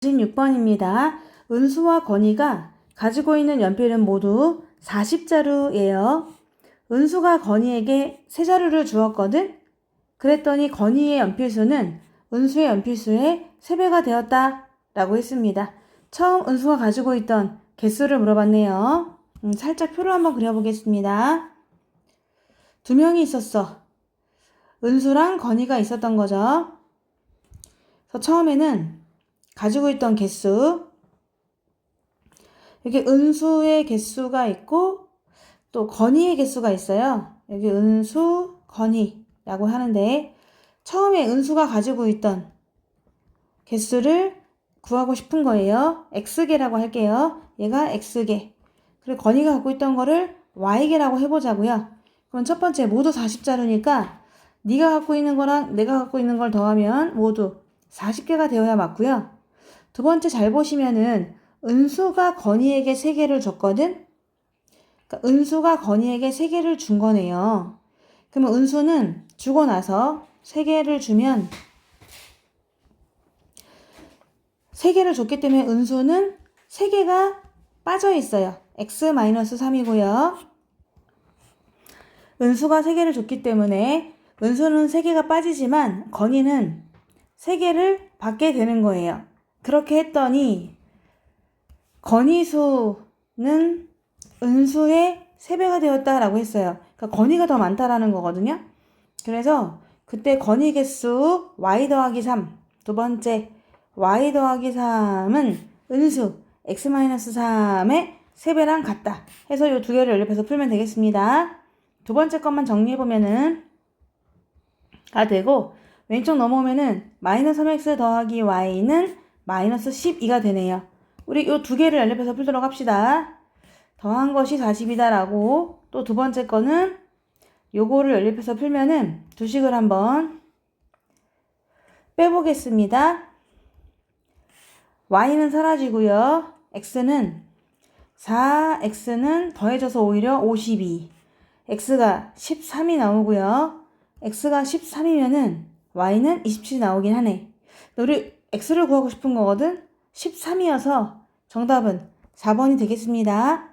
16번입니다. 은수와 건이가 가지고 있는 연필은 모두 40자루예요. 은수가 건이에게 세 자루를 주었거든? 그랬더니 건이의 연필수는 은수의 연필수의 3배가 되었다. 라고 했습니다. 처음 은수가 가지고 있던 개수를 물어봤네요. 음, 살짝 표를 한번 그려보겠습니다. 두 명이 있었어. 은수랑 건이가 있었던 거죠. 그래서 처음에는 가지고 있던 개수, 여기 은수의 개수가 있고, 또 건이의 개수가 있어요. 여기 은수, 건이라고 하는데, 처음에 은수가 가지고 있던 개수를 구하고 싶은 거예요. x개라고 할게요. 얘가 x개. 그리고 건이가 갖고 있던 거를 y개라고 해보자고요. 그럼 첫 번째 모두 40자루니까 네가 갖고 있는 거랑 내가 갖고 있는 걸 더하면 모두 40개가 되어야 맞고요. 두 번째 잘 보시면은 은수가 건이에게 3개를 줬거든? 그러니까 은수가 건이에게 3개를 준 거네요. 그러면 은수는 주고 나서 3개를 주면 3개를 줬기 때문에 은수는 3개가 빠져 있어요. x-3이고요. 은수가 3개를 줬기 때문에 은수는 3개가 빠지지만 건이는 3개를 받게 되는 거예요. 그렇게 했더니 건이수는 은수의 3배가 되었다라고 했어요. 그러니까 건이가 더 많다라는 거거든요. 그래서 그때 건이 개수 y 더하기 3, 두 번째 y 더하기 3은 은수 x-3의 3배랑 같다. 해서 이 두 개를 연립해서 풀면 되겠습니다. 두 번째 것만 정리해보면은 가 되고 왼쪽 넘어오면은 마이너스 3x 더하기 y는 마이너스 12가 되네요. 우리 이 두 개를 연립해서 풀도록 합시다. 더한 것이 40이다라고 또 두 번째 거는 요거를 연립해서 풀면은 두 식을 한번 빼보겠습니다. y는 사라지고요. x는 4x는 더해져서 오히려 52 x가 13이 나오고요. x가 13이면은 y는 27이 나오긴 하네. 우리 x를 구하고 싶은 거거든? 13이어서 정답은 4번이 되겠습니다.